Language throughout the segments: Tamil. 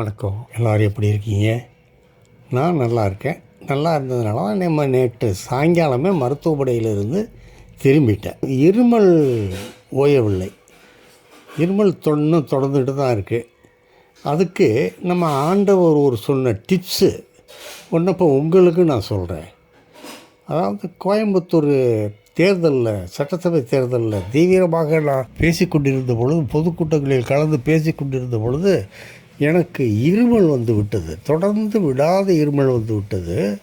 வணக்கம். எல்லோரும் எப்படி இருக்கீங்க? நான் நல்லா இருக்கேன். நல்லா இருந்ததுனால தான் நம்ம நேற்று சாயங்காலமே மருத்துவமனையிலிருந்து திரும்பிட்டேன். இருமல் ஓயவில்லை. இருமல் தொன்னும் தொடர்ந்துட்டு தான் இருக்குது அதுக்கு நம்ம ஆண்டவர் ஒரு சொன்ன டிப்ஸு. ஒன்று இப்போ உங்களுக்கு நான் சொல்கிறேன் அதாவது கோயம்புத்தூர் தேர்தலில் சட்டசபை தேர்தலில் தீவிரமாக நான் பேசிக்கொண்டிருந்த பொழுது பொதுக்கூட்டங்களில் கலந்து பேசிக்கொண்டிருந்த பொழுது எனக்கு இருமல் வந்து விட்டது. தொடர்ந்து விடாத இருமல் வந்து விட்டது.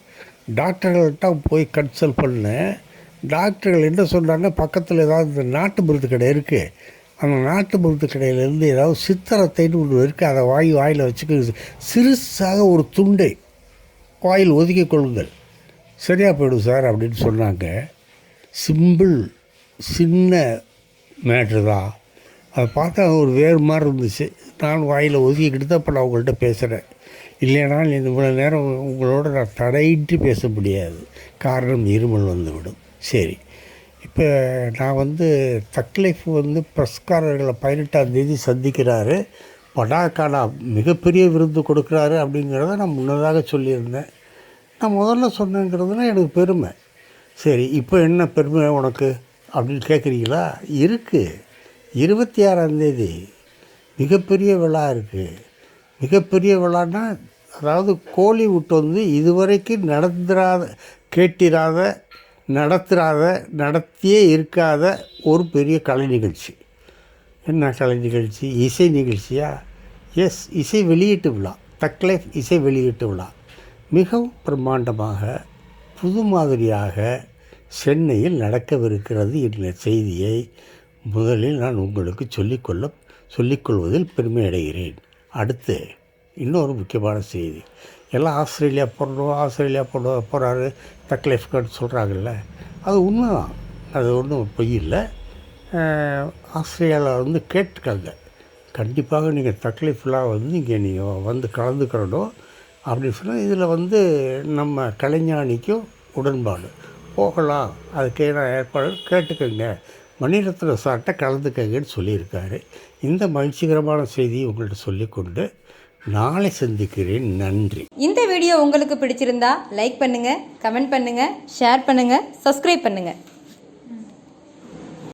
டாக்டர்கள்ட்ட போய் கன்சல்ட் பண்ணேன். டாக்டர்கள் என்ன சொன்னாங்க? பக்கத்தில் ஏதாவது இந்த நாட்டு மருந்து கடை இருக்குது அந்த நாட்டு மருந்து கடையிலேருந்து ஏதாவது சித்தரத்தைன்னு ஒன்று இருக்குது அதை வாங்கி வாயில் வச்சுக்க. சிறுசாக ஒரு துண்டை வாயில் ஒதுக்கிக் கொள்ளுங்கள். சரியாக போயிடும் சார் அப்படின்னு சொன்னாங்க. சிம்பிள் சின்ன மேட்ரு தான். அதை பார்த்தா ஒரு வேறு மாதிரி இருந்துச்சு. நான் வாயில் ஒதுக்கிக்கிட்டு தான் இப்போ நான் உங்கள்கிட்ட பேசுகிறேன் இல்லைனா இந்த இவ்வளோ நேரம் உங்களோட நான் தடையிட்டு பேச முடியாது. காரணம் இருமல் வந்துவிடும். சரி. இப்போ நான் வந்து தக்லைஃப் வந்து பிரஸ்காரர்களை பதினெட்டாம் தேதி சந்திக்கிறாரு. படாக்கானா மிகப்பெரிய விருது கொடுக்குறாரு அப்படிங்கிறத நான் முன்னதாக சொல்லியிருந்தேன். நான் முதல்ல சொன்னேங்கிறதுனா எனக்கு பெருமை. சரி இப்போ என்ன பெருமை உனக்கு? அப்படின்னு கேட்குறீங்களா இருக்குது இருபத்தி ஆறாந்தேதி மிகப்பெரிய விழா இருக்குது மிகப்பெரிய விழான்னா அதாவது கோலிவுட் வந்து இதுவரைக்கும் நடந்துராத கேட்டிராத நடத்துகிறாத நடத்தியே இருக்காத ஒரு பெரிய கலை நிகழ்ச்சி. என்ன கலை நிகழ்ச்சி? இசை நிகழ்ச்சியா? எஸ் இசை வெளியீட்டு விழா. தக்லைஃப் இசை வெளியீட்டு விழா. மிகவும் பிரம்மாண்டமாக புது மாதிரியாக சென்னையில் நடக்கவிருக்கிறது என்ற செய்தியை முதலில் நான் உங்களுக்கு சொல்லிக்கொள்ள சொல்லிக்கொள்வதில் பெருமை அடைகிறேன். அடுத்து இன்னொரு முக்கியமான செய்தி. எல்லாம் ஆஸ்திரேலியா போடுறோம் ஆஸ்திரேலியா போட போகிறாரு தக்லைஃப் கார்டு சொல்கிறாங்கல்ல அது உண்மைதான். அது ஒன்றும் பொய் இல்லை. ஆஸ்திரேலியாவில் வந்து கேட்டுக்காங்க. கண்டிப்பாக நீங்கள் தக்லீஃப்லாம் வந்து இங்கே நீங்கள் வந்து கலந்துக்கிறணும் அப்படின்னு சொன்னால் இதில் வந்து நம்ம கலைஞானிக்கும் உடன்பாடு. போகலாம். அதுக்கான ஏற்பாடு கேட்டுக்கோங்க. மணிரத்ன சார்கிட்ட கலந்துக்கங்கன்னு சொல்லியிருக்காரு. இந்த மகிழ்ச்சிகரமான செய்தியை உங்கள்கிட்ட சொல்லிக்கொண்டு நாளை சந்திக்கிறேன். நன்றி. இந்த வீடியோ உங்களுக்கு பிடிச்சிருந்தா லைக் பண்ணுங்கள் கமெண்ட் பண்ணுங்கள் ஷேர் பண்ணுங்கள் சப்ஸ்கிரைப் பண்ணுங்கள்